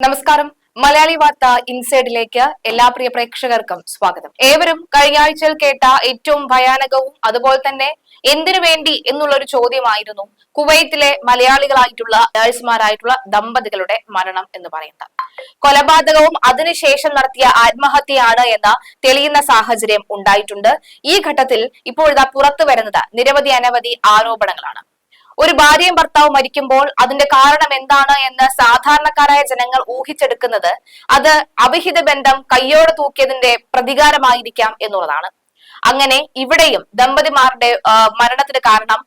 നമസ്കാരം. മലയാളി വാർത്ത ഇൻസൈഡിലേക്ക് എല്ലാ പ്രിയ പ്രേക്ഷകർക്കും സ്വാഗതം. ഏവരും കഴിഞ്ഞ ആഴ്ചയിൽ കേട്ട ഏറ്റവും ഭയാനകവും അതുപോലെ തന്നെ എന്തിനു വേണ്ടി എന്നുള്ള ഒരു ചോദ്യമായിരുന്നു കുവൈത്തിലെ മലയാളികളായിട്ടുള്ള നഴ്സുമാരായിട്ടുള്ള ദമ്പതികളുടെ മരണം എന്ന് പറയുന്നത്. കൊലപാതകവും അതിനുശേഷം നടത്തിയ ആത്മഹത്യയാണ് എന്ന് തെളിയുന്ന സാഹചര്യം ഉണ്ടായിട്ടുണ്ട്. ഈ ഘട്ടത്തിൽ ഇപ്പോഴിതാ പുറത്തു വരുന്നത് നിരവധി അനവധി ആരോപണങ്ങളാണ്. ഒരു ഭാര്യയും ഭർത്താവും മരിക്കുമ്പോൾ അതിന്റെ കാരണം എന്താണ് എന്ന് സാധാരണക്കാരായ ജനങ്ങൾ ഊഹിച്ചെടുക്കുന്നത്. അത് അവിഹിത ബന്ധം കയ്യോടെ തൂക്കിയതിന്റെ പ്രതികാരമായിരിക്കാം എന്നുള്ളതാണ്. അങ്ങനെ ഇവിടെയും ദമ്പതിമാരുടെ മരണത്തിന് കാരണം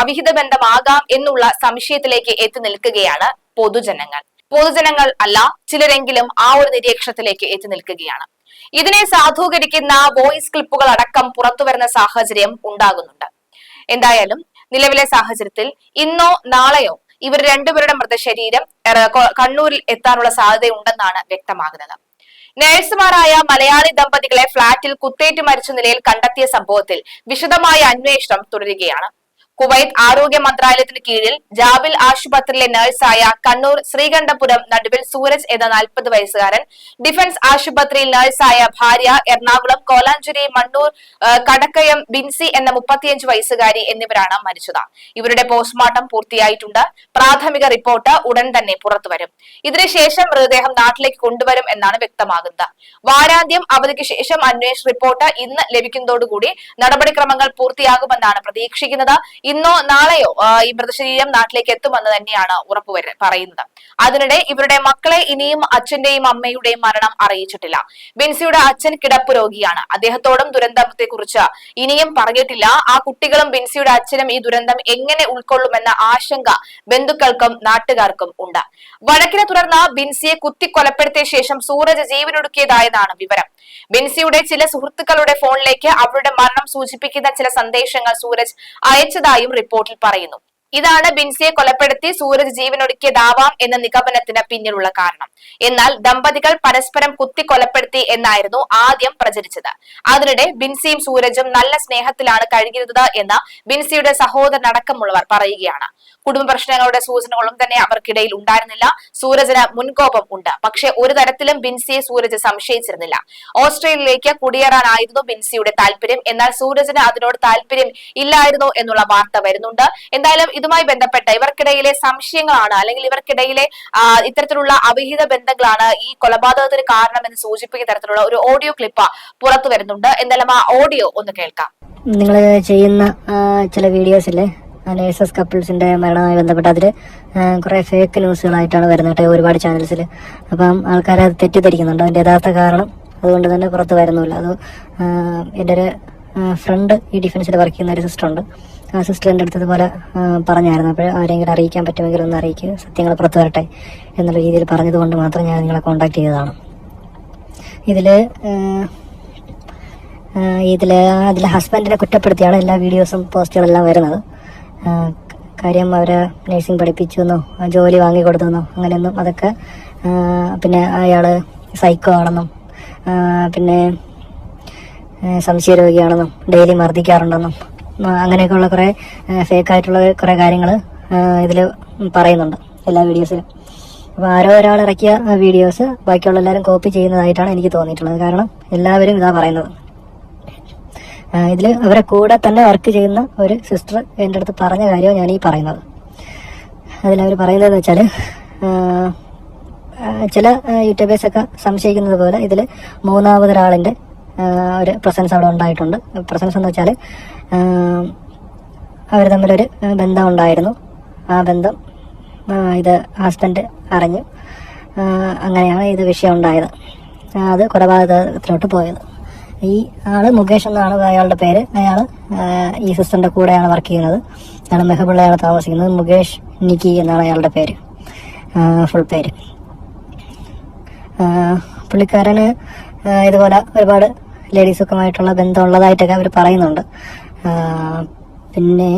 അവിഹിത ബന്ധമാകാം എന്നുള്ള സംശയത്തിലേക്ക് എത്തി നിൽക്കുകയാണ് പൊതുജനങ്ങൾ. പൊതുജനങ്ങൾ അല്ല ചിലരെങ്കിലും ആ ഒരു നിരീക്ഷണത്തിലേക്ക് എത്തി നിൽക്കുകയാണ്. ഇതിനെ സാധൂകരിക്കുന്ന വോയിസ് ക്ലിപ്പുകൾ അടക്കം പുറത്തുവരുന്ന സാഹചര്യം ഉണ്ടാകുന്നുണ്ട്. എന്തായാലും നിലവിലെ സാഹചര്യത്തിൽ ഇന്നോ നാളെയോ ഇവർ രണ്ടുപേരുടെ മൃതശരീരം കണ്ണൂരിൽ എത്താനുള്ള സാധ്യതയുണ്ടെന്നാണ് വ്യക്തമാകുന്നത്. നഴ്സുമാരായ മലയാളി ദമ്പതികളെ ഫ്ളാറ്റിൽ കുത്തേറ്റ് മരിച്ച നിലയിൽ കണ്ടെത്തിയ സംഭവത്തിൽ വിശദമായ അന്വേഷണം തുടരുകയാണ്. കുവൈത്ത് ആരോഗ്യ മന്ത്രാലയത്തിന് കീഴിൽ ജാബിൽ ആശുപത്രിയിലെ നഴ്സായ കണ്ണൂർ ശ്രീകണ്ഠപുരം നടുവിൽ സൂരജ് എന്ന നാൽപ്പത് വയസ്സുകാരൻ ഡിഫൻസ് ആശുപത്രിയിൽ നഴ്സായ ഭാര്യ എറണാകുളം കോലാഞ്ചേരി മണ്ണൂർ കടക്കയം ബിൻസി എന്ന മുപ്പത്തിയഞ്ച് വയസ്സുകാരി എന്നിവരാണ് മരിച്ചത്. ഇവരുടെ പോസ്റ്റ്മോർട്ടം പൂർത്തിയായിട്ടുണ്ട്. പ്രാഥമിക റിപ്പോർട്ട് ഉടൻ തന്നെ പുറത്തുവരും ഇതിനുശേഷം മൃതദേഹം നാട്ടിലേക്ക് കൊണ്ടുവരും എന്നാണ് വ്യക്തമാകുന്നത്. വാരാന്ത്യം അവധിക്ക് ശേഷം അന്വേഷണ റിപ്പോർട്ട് ഇന്ന് ലഭിക്കുന്നതോടുകൂടി നടപടിക്രമങ്ങൾ പൂർത്തിയാകുമെന്നാണ് പ്രതീക്ഷിക്കുന്നത്. ഇന്നോ നാളെയോ ഈ മൃതശരീരം നാട്ടിലേക്ക് എത്തുമെന്ന് തന്നെയാണ് ഉറപ്പുവര പറയുന്നത്. അതിനിടെ ഇവരുടെ മക്കളെ ഇനിയും അച്ഛന്റെയും അമ്മയുടെയും മരണം അറിയിച്ചിട്ടില്ല. ബിൻസിയുടെ അച്ഛൻ കിടപ്പ് രോഗിയാണ്. അദ്ദേഹത്തോടും ദുരന്തത്തെ കുറിച്ച് ഇനിയും പറഞ്ഞിട്ടില്ല. ആ കുട്ടികളും ബിൻസിയുടെ അച്ഛനും ഈ ദുരന്തം എങ്ങനെ ഉൾക്കൊള്ളുമെന്ന ആശങ്ക ബന്ധുക്കൾക്കും നാട്ടുകാർക്കും ഉണ്ട്. വഴക്കിനെ തുടർന്ന് ബിൻസിയെ കുത്തിക്കൊലപ്പെടുത്തിയ ശേഷം സൂരജ് ജീവനൊടുക്കിയതായതാണ് വിവരം. ബിൻസിയുടെ ചില സുഹൃത്തുക്കളുടെ ഫോണിലേക്ക് അവരുടെ മരണം സൂചിപ്പിക്കുന്ന ചില സന്ദേശങ്ങൾ സൂരജ് അയച്ചതായും റിപ്പോർട്ടിൽ പറയുന്നു. ഇതാണ് ബിൻസിയെ കൊലപ്പെടുത്തി സൂരജ് ജീവനൊടുക്കിയതാവാം എന്ന നിഗമനത്തിന് പിന്നിലുള്ള കാരണം. എന്നാൽ ദമ്പതികൾ പരസ്പരം കുത്തി കൊലപ്പെടുത്തി എന്നായിരുന്നു ആദ്യം പ്രചരിച്ചത്. അതിനിടെ ബിൻസിയും സൂരജും നല്ല സ്നേഹത്തിലാണ് കഴിഞ്ഞിരുന്നത് എന്ന് ബിൻസിയുടെ സഹോദരനടക്കമുള്ളവർ പറയുകയാണ്. കുടുംബ പ്രശ്നങ്ങളുടെ സൂചനകളും തന്നെ അവർക്കിടയിൽ ഉണ്ടായിരുന്നില്ല. സൂരജിന് മുൻകോപം ഉണ്ട്. പക്ഷേ ഒരു തരത്തിലും ബിൻസിയെ സൂരജ് സംശയിച്ചിരുന്നില്ല. ഓസ്ട്രേലിയയിലേക്ക് കുടിയേറാനായിരുന്നു ബിൻസിയുടെ താല്പര്യം. എന്നാൽ സൂരജിന് അതിനോട് താല്പര്യം ഇല്ലായിരുന്നു എന്നുള്ള വാർത്ത വരുന്നുണ്ട്. എന്തായാലും ഇതുമായി ബന്ധപ്പെട്ട ഇവർക്കിടയിലെ സംശയങ്ങളാണ് അല്ലെങ്കിൽ ഇവർക്കിടയിലെ ഇത്തരത്തിലുള്ള അവിഹിത ബന്ധങ്ങളാണ് ഈ കൊലപാതകത്തിന് കാരണമെന്ന് സൂചിപ്പിക്കുന്ന തരത്തിലുള്ള ഒരു ഓഡിയോ ക്ലിപ്പ് പുറത്തു വരുന്നുണ്ട്. എന്തായാലും ആ ഓഡിയോ ഒന്ന് കേൾക്കാം. നിങ്ങൾ ചെയ്യുന്ന ചില വീഡിയോസില്ലേ നേഴ്സസ് കപ്പിൾസിന്റെ മരണവുമായി ബന്ധപ്പെട്ട് അതിൽ കുറേ ഫേക്ക് ന്യൂസുകളായിട്ടാണ് വരുന്നത് ഒരുപാട് ചാനൽസിൽ അപ്പം ആൾക്കാരെ അത് തെറ്റിദ്ധരിക്കുന്നുണ്ട്. അതിന്റെ യഥാർത്ഥ കാരണം അതുകൊണ്ട് തന്നെ പുറത്ത് വരുന്നില്ല. അത് എന്റെ ഒരു ഫ്രണ്ട് ഈ ഡിഫൻസിൽ വർക്ക് ചെയ്യുന്ന ഒരു സിസ്റ്റർ ഉണ്ട്. ആ സിസ്റ്റർ എന്റെ അടുത്ത് ഇതുപോലെ പറഞ്ഞായിരുന്നു. അപ്പോൾ ആരെങ്കിലും അറിയിക്കാൻ പറ്റുമെങ്കിൽ ഒന്ന് അറിയിക്കുക സത്യങ്ങൾ പുറത്ത് വരട്ടെ എന്നുള്ള രീതിയിൽ പറഞ്ഞതുകൊണ്ട് മാത്രം ഞാൻ നിങ്ങളെ കോൺടാക്ട് ചെയ്തതാണ്. ഇതിൽ ഇതിൽ അതിൽ ഹസ്ബൻഡിനെ കുറ്റപ്പെടുത്തിയാണ് എല്ലാ വീഡിയോസും പോസ്റ്റുകളെല്ലാം വരുന്നത്. കാര്യം അവരെ നഴ്സിംഗ് പഠിപ്പിച്ചു എന്നോ ജോലി വാങ്ങി കൊടുത്തെന്നോ അങ്ങനെയൊന്നും അതൊക്കെ പിന്നെ അയാൾ സൈക്കോ ആണെന്നും പിന്നെ സംശയ സംശയരോഗിയാണെന്നും ഡെയിലി മർദ്ദിക്കാറുണ്ടെന്നും അങ്ങനെയൊക്കെയുള്ള കുറേ ഫേക്ക് ആയിട്ടുള്ള കുറേ കാര്യങ്ങൾ ഇതിൽ പറയുന്നുണ്ട് എല്ലാ വീഡിയോസിലും അപ്പോൾ ആരോ ഒരാൾ ഇറക്കിയ വീഡിയോസ് ബാക്കിയുള്ള എല്ലാവരും കോപ്പി ചെയ്യുന്നതായിട്ടാണ് എനിക്ക് തോന്നിയിട്ടുള്ളത്. കാരണം എല്ലാവരും ഇതാ പറയുന്നത്. ഇതിൽ അവരെ കൂടെ തന്നെ വർക്ക് ചെയ്യുന്ന ഒരു സിസ്റ്റർ എന്റെ അടുത്ത് പറഞ്ഞ കാര്യമാണ് ഞാൻ ഈ പറയുന്നത്. അതിലവർ പറയുന്നതെന്ന് വെച്ചാൽ ചില യൂട്യൂബേഴ്സൊക്കെ സംശയിക്കുന്നത് പോലെ ഇതിൽ മൂന്നാമതൊരാളിന്റെ ഒരു പ്രസൻസ് അവിടെ ഉണ്ടായിട്ടുണ്ട്. പ്രസൻസ് എന്ന് വെച്ചാൽ അവർ തമ്മിലൊരു ബന്ധം ഉണ്ടായിരുന്നു ആ ബന്ധം ഇത് ഹസ്ബൻഡ് അറിഞ്ഞു. അങ്ങനെയാണ് ഇത് വിഷയം ഉണ്ടായത്. അത് കൊലപാതകത്തിലോട്ട് പോയത്. ഈ ആൾ മുകേഷ് എന്നാണ് അയാളുടെ പേര്. അയാൾ ഈ സിസ്റ്ററിന്റെ കൂടെയാണ് വർക്ക് ചെയ്യുന്നത്. അയാൾ മെഹബിള്ളയാണ് താമസിക്കുന്നത്. മുകേഷ് നിക്കി എന്നാണ് അയാളുടെ പേര്. ഫുൾ പേര്. പുള്ളിക്കാരന് ഇതുപോലെ ഒരുപാട് ലേഡീസൊക്കെമായിട്ടുള്ള ബന്ധമുള്ളതായിട്ടൊക്കെ അവർ പറയുന്നുണ്ട്. പിന്നെ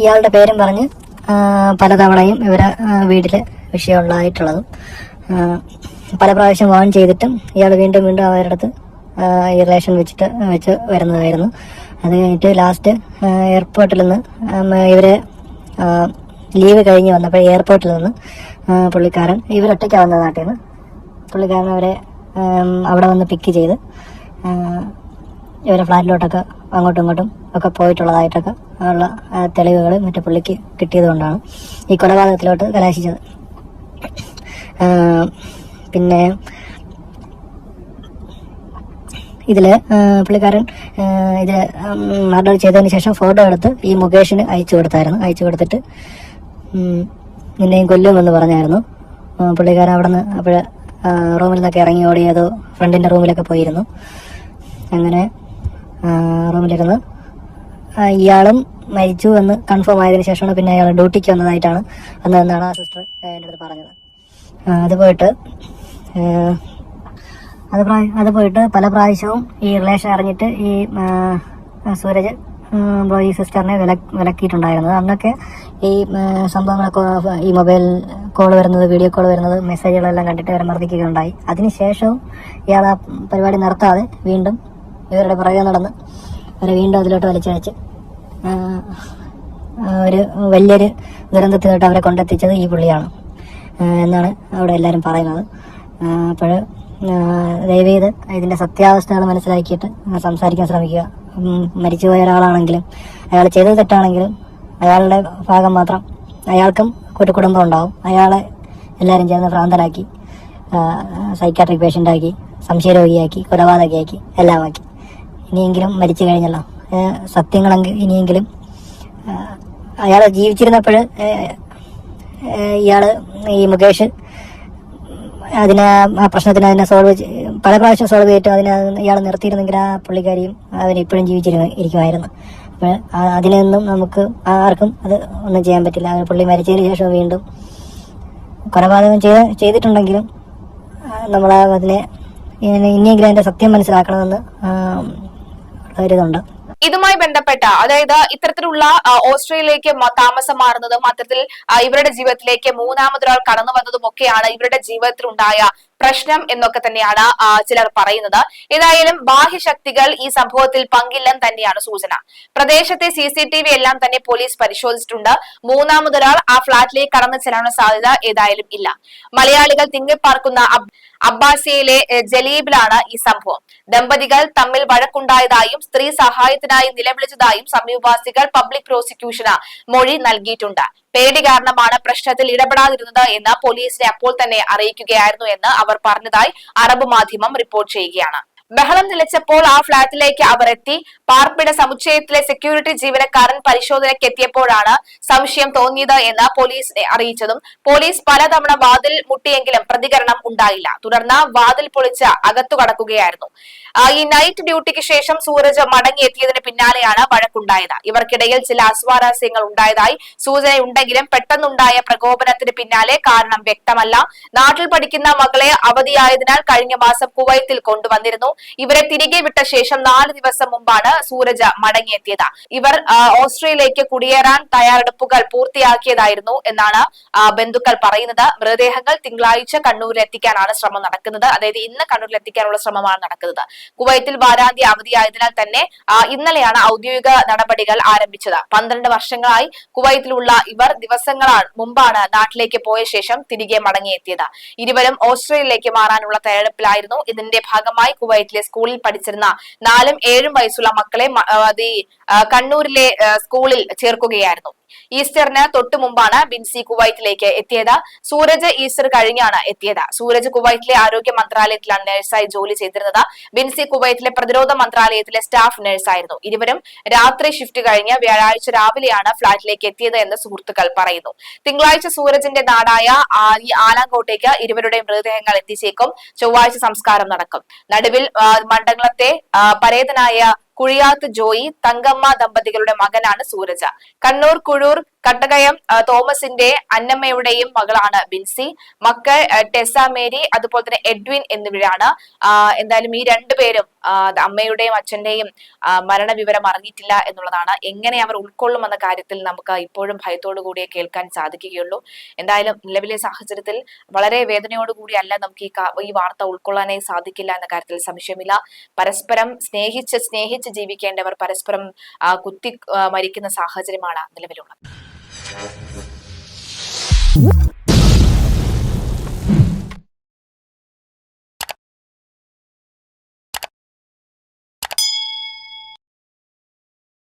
ഇയാളുടെ പേരും പറഞ്ഞ് പലതവണയും ഇവരെ വീട്ടിൽ വിഷയമുള്ളതായിട്ടുള്ളതും. പല പ്രാവശ്യം വാൺ ചെയ്തിട്ടും ഇയാൾ വീണ്ടും വീണ്ടും അവരുടെ അടുത്ത് ഈ റിലേഷൻ വെച്ചിട്ട് വെച്ച് വരുന്നതായിരുന്നു. അത് കഴിഞ്ഞിട്ട് ലാസ്റ്റ് എയർപോർട്ടിൽ നിന്ന് ഇവരെ ലീവ് കഴിഞ്ഞ് വന്നപ്പോൾ എയർപോർട്ടിൽ നിന്ന് പുള്ളിക്കാരൻ ഇവരൊറ്റയ്ക്കാണ് വന്നത് നാട്ടിൽ നിന്ന്. പുള്ളിക്കാരൻ അവരെ അവിടെ വന്ന് പിക്ക് ചെയ്ത് ഇവരെ ഫ്ലാറ്റിലോട്ടൊക്കെ അങ്ങോട്ടും ഇങ്ങോട്ടും ഒക്കെ പോയിട്ടുള്ളതായിട്ടൊക്കെ ഉള്ള തെളിവുകൾ മറ്റേ പുള്ളിക്ക് കിട്ടിയത് കൊണ്ടാണ് ഈ കൊലപാതകത്തിലോട്ട് കലാശിച്ചത്. പിന്നെ ഇതിൽ പുള്ളിക്കാരൻ ഇത് മർഡർ ചെയ്തതിന് ശേഷം ഫോട്ടോ എടുത്ത് ഈ മുകേഷിന് അയച്ചു കൊടുത്തായിരുന്നു. അയച്ചു കൊടുത്തിട്ട് നിന്നെയും കൊല്ലുമെന്ന് പറഞ്ഞായിരുന്നു. പുള്ളിക്കാരൻ അവിടെ നിന്ന് അപ്പോഴ് റൂമിൽ നിന്നൊക്കെ ഇറങ്ങി ഓടിയതോ ഫ്രണ്ടിന്റെ റൂമിലൊക്കെ പോയിരുന്നു. അങ്ങനെ റൂമിലിരുന്ന് ഇയാളും മരിച്ചു എന്ന് കൺഫേം ആയതിനു ശേഷമാണ് പിന്നെ അയാൾ ഡ്യൂട്ടിക്ക് വന്നതായിട്ടാണ് അന്ന് വന്നതെന്നാണ് ആ സിസ്റ്റർ എന്റെ അടുത്ത് പറഞ്ഞത്. അത് പോയിട്ട് അത് അത് പോയിട്ട് പല പ്രാവശ്യവും ഈ റിലേഷൻ അറിഞ്ഞിട്ട് ഈ സൂരജ് ഈ സിസ്റ്ററിനെ വില വിലക്കിയിട്ടുണ്ടായിരുന്നത്. അന്നൊക്കെ ഈ സംഭവങ്ങളൊക്കെ ഈ മൊബൈൽ കോൾ വരുന്നത് വീഡിയോ കോൾ വരുന്നത് മെസ്സേജുകളെല്ലാം കണ്ടിട്ട് ഇവരെ മർദ്ദിക്കുകയുണ്ടായി. അതിനുശേഷവും ഇയാൾ ആ പരിപാടി നിർത്താതെ വീണ്ടും ഇവരുടെ പുറകെ നടന്ന് അവരെ വീണ്ടും അതിലോട്ട് വലിച്ചയച്ച് ഒരു വലിയൊരു ദുരന്തത്തിലോട്ട് അവരെ കൊണ്ടെത്തിച്ചത് ഈ പുള്ളിയാണ്. എന്നാണ് അവിടെ എല്ലാവരും പറയുന്നത്. അപ്പോൾ ദയവ് ചെയ്ത് ഇതിന്റെ സത്യാവസ്ഥകൾ മനസ്സിലാക്കിയിട്ട് സംസാരിക്കാൻ ശ്രമിക്കുക. മരിച്ചുപോയ ഒരാളാണെങ്കിലും അയാൾ ചെയ്തത് തെറ്റാണെങ്കിലും അയാളുടെ ഭാഗം മാത്രം അയാൾക്കും കുടുംബം ഉണ്ടാവും. അയാളെ എല്ലാവരും ചേർന്ന് ഭ്രാന്തനാക്കി സൈക്കാട്രിക് പേഷ്യന്റാക്കി സംശയരോഗിയാക്കി കൊലപാതകയാക്കി എല്ലാമാക്കി. ഇനിയെങ്കിലും മരിച്ചു കഴിഞ്ഞല്ലോ. സത്യങ്ങളെങ്കിൽ ഇനിയെങ്കിലും അയാൾ ജീവിച്ചിരുന്നപ്പോൾ ഇയാൾ ഈ മുകേഷ് അതിനെ ആ പ്രശ്നത്തിന് അതിനെ സോൾവ് പല പ്രാവശ്യം സോൾവ് ചെയ്തിട്ട് അതിനെ ഇയാൾ നിർത്തിയിരുന്നെങ്കിൽ ആ പുള്ളിക്കാരിയും അവൻ ഇപ്പോഴും ജീവിച്ചിരുന്നു ഇരിക്കുമായിരുന്നു. അപ്പോൾ അതിനൊന്നും നമുക്ക് ആർക്കും അത് ഒന്നും ചെയ്യാൻ പറ്റില്ല. ആ പുള്ളി മരിച്ചതിന് ശേഷം വീണ്ടും കൊലപാതകം ചെയ്ത് ചെയ്തിട്ടുണ്ടെങ്കിലും നമ്മൾ അതിനെ ഇനി- ഇനിയെങ്കിലും അതിന്റെ സത്യം മനസ്സിലാക്കണമെന്ന് ഒരിതുണ്ട്. ഇതുമായി ബന്ധപ്പെട്ട അതായത് ഇത്തരത്തിലുള്ള ഓസ്ട്രേലിയയിലേക്ക് താമസം മാറുന്നതും അത്തരത്തിൽ ഇവരുടെ ജീവിതത്തിലേക്ക് മൂന്നാമതൊരാൾ കടന്നു വന്നതും ഒക്കെയാണ് ഇവരുടെ ജീവിതത്തിൽ ഉണ്ടായ പ്രശ്നം എന്നൊക്കെ തന്നെയാണ് ചിലർ പറയുന്നത്. ഏതായാലും ബാഹ്യശക്തികൾ ഈ സംഭവത്തിൽ പങ്കില്ലെന്ന് തന്നെയാണ് സൂചന. പ്രദേശത്തെ സി സി ടി വി എല്ലാം തന്നെ പോലീസ് പരിശോധിച്ചിട്ടുണ്ട്. മൂന്നാമതൊരാൾ ആ ഫ്ളാറ്റിലേക്ക് കടന്നു ചെല്ലാനുള്ള സാധ്യത ഏതായാലും ഇല്ല. മലയാളികൾ തിങ്ങിപ്പാർക്കുന്ന അബ്- അബ്ബാസിയയിലെ ജലീബിലാണ് ഈ സംഭവം. ദമ്പതികൾ തമ്മിൽ വഴക്കുണ്ടായതായും സ്ത്രീ സഹായത്തിനായി നിലവിളിച്ചതായും സമീപവാസികൾ പബ്ലിക് പ്രോസിക്യൂഷന് മൊഴി നൽകിയിട്ടുണ്ട്. പേടി കാരണമാണ് പ്രശ്നത്തിൽ ഇടപെടാതിരുന്നത് എന്ന് പോലീസിനെ അപ്പോൾ തന്നെ അറിയിക്കുകയായിരുന്നു എന്ന് അവർ പറഞ്ഞതായി അറബ് മാധ്യമം റിപ്പോർട്ട് ചെയ്യുകയാണ്. ബഹളം നിലച്ചപ്പോൾ ആ ഫ്ളാറ്റിലേക്ക് അവർ എത്തി. പാർപ്പിട സമുച്ചയത്തിലെ സെക്യൂരിറ്റി ജീവനക്കാരൻ പരിശോധനയ്ക്ക് എത്തിയപ്പോഴാണ് സംശയം തോന്നിയത് എന്ന് പോലീസിനെ അറിയിച്ചതും പോലീസ് പലതവണ വാതിൽ മുട്ടിയെങ്കിലും പ്രതികരണം ഉണ്ടായില്ല. തുടർന്ന് വാതിൽ പൊളിച്ച് അകത്തു കടക്കുകയായിരുന്നു. ഈ നൈറ്റ് ഡ്യൂട്ടിക്ക് ശേഷം സൂരജ് മടങ്ങിയെത്തിയതിന് പിന്നാലെയാണ് വഴക്കുണ്ടായത്. ഇവർക്കിടയിൽ ചില അസ്വാരസ്യങ്ങൾ ഉണ്ടായതായി സൂചനയുണ്ടെങ്കിലും പെട്ടെന്നുണ്ടായ പ്രകോപനത്തിന് പിന്നാലെ കാരണം വ്യക്തമല്ല. നാട്ടിൽ പഠിക്കുന്ന മകളെ അവധിയായതിനാൽ കഴിഞ്ഞ മാസം കുവൈത്തിൽ കൊണ്ടുവന്നിരുന്നു. ഇവരെ തിരികെ വിട്ട ശേഷം നാല് ദിവസം മുമ്പാണ് സൂരജ് മടങ്ങിയെത്തിയത്. ഇവർ ഓസ്ട്രേലിയയിലേക്ക് കുടിയേറാൻ തയ്യാറെടുപ്പുകൾ പൂർത്തിയാക്കിയതായിരുന്നു എന്നാണ് ബന്ധുക്കൾ പറയുന്നത്. മൃതദേഹങ്ങൾ തിങ്കളാഴ്ച കണ്ണൂരിൽ എത്തിക്കാനാണ് ശ്രമം നടക്കുന്നത്. അതായത് ഇന്ന് കണ്ണൂരിൽ എത്തിക്കാനുള്ള ശ്രമമാണ് നടക്കുന്നത്. കുവൈത്തിൽ വാരാന്ത്യ അവധിയായതിനാൽ തന്നെ ഇന്നലെയാണ് ഔദ്യോഗിക നടപടികൾ ആരംഭിച്ചത്. പന്ത്രണ്ട് വർഷങ്ങളായി കുവൈത്തിലുള്ള ഇവർ ദിവസങ്ങളാണ് മുമ്പാണ് നാട്ടിലേക്ക് പോയ ശേഷം തിരികെ മടങ്ങിയെത്തിയത്. ഇരുവരും ഓസ്ട്രേലിയയിലേക്ക് മാറാനുള്ള തയ്യാറെടുപ്പിലായിരുന്നു. ഇതിന്റെ ഭാഗമായി കുവൈത്തിലെ സ്കൂളിൽ പഠിച്ചിരുന്ന നാലും ഏഴും വയസ്സുള്ള മക്കളെ കണ്ണൂരിലെ സ്കൂളിൽ ചേർക്കുകയായിരുന്നു. ഈസ്റ്ററിന് തൊട്ടു മുമ്പാണ് ബിൻസി കുവൈറ്റിലേക്ക് എത്തിയത്. സൂരജ് ഈസ്റ്റർ കഴിഞ്ഞാണ് എത്തിയത്. സൂരജ് കുവൈറ്റിലെ ആരോഗ്യ മന്ത്രാലയത്തിലാണ് നഴ്സായി ജോലി ചെയ്തിരുന്നത്. ബിൻസി കുവൈറ്റിലെ പ്രതിരോധ മന്ത്രാലയത്തിലെ സ്റ്റാഫ് നഴ്സായിരുന്നു. ഇരുവരും രാത്രി ഷിഫ്റ്റ് കഴിഞ്ഞ് വ്യാഴാഴ്ച രാവിലെയാണ് ഫ്ളാറ്റിലേക്ക് എത്തിയത് എന്ന് സുഹൃത്തുക്കൾ പറയുന്നു. തിങ്കളാഴ്ച സൂരജിന്റെ നാടായ ആലാങ്കോട്ടേക്ക് ഇരുവരുടെ മൃതദേഹങ്ങൾ എത്തിച്ചേക്കും. ചൊവ്വാഴ്ച സംസ്കാരം നടക്കും. നടുവിൽ മണ്ഡലത്തെ പരേതനായ കുഴിയാത്ത് ജോയി തങ്കമ്മ ദമ്പതികളുടെ മകനാണ് സൂരജ. കണ്ണൂർ കുഴൂർ കട്ടകയം തോമസിന്റെ അന്നമ്മയുടെയും മകളാണ് ബിൻസി. മക്കൾ ടെസ മേരി അതുപോലെ തന്നെ എഡ്വിൻ എന്നിവരാണ്. എന്തായാലും ഈ രണ്ടുപേരും അമ്മയുടെയും അച്ഛന്റെയും മരണവിവരം അറിഞ്ഞിട്ടില്ല എന്നുള്ളതാണ്. എങ്ങനെ അവർ ഉൾക്കൊള്ളുമെന്ന കാര്യത്തിൽ നമുക്ക് ഇപ്പോഴും ഭയത്തോടു കൂടിയേ കേൾക്കാൻ സാധിക്കുകയുള്ളൂ. എന്തായാലും നിലവിലെ സാഹചര്യത്തിൽ വളരെ വേദനയോടുകൂടിയല്ല നമുക്ക് ഈ ഈ വാർത്ത ഉൾക്കൊള്ളാനേ സാധിക്കില്ല എന്ന കാര്യത്തിൽ സംശയമില്ല. പരസ്പരം സ്നേഹിച്ച് സ്നേഹിച്ച് ജീവിക്കേണ്ടവർ പരസ്പരം കുത്തി മരിക്കുന്ന സാഹചര്യമാണ് നിലവിലുള്ളത്. Thank you.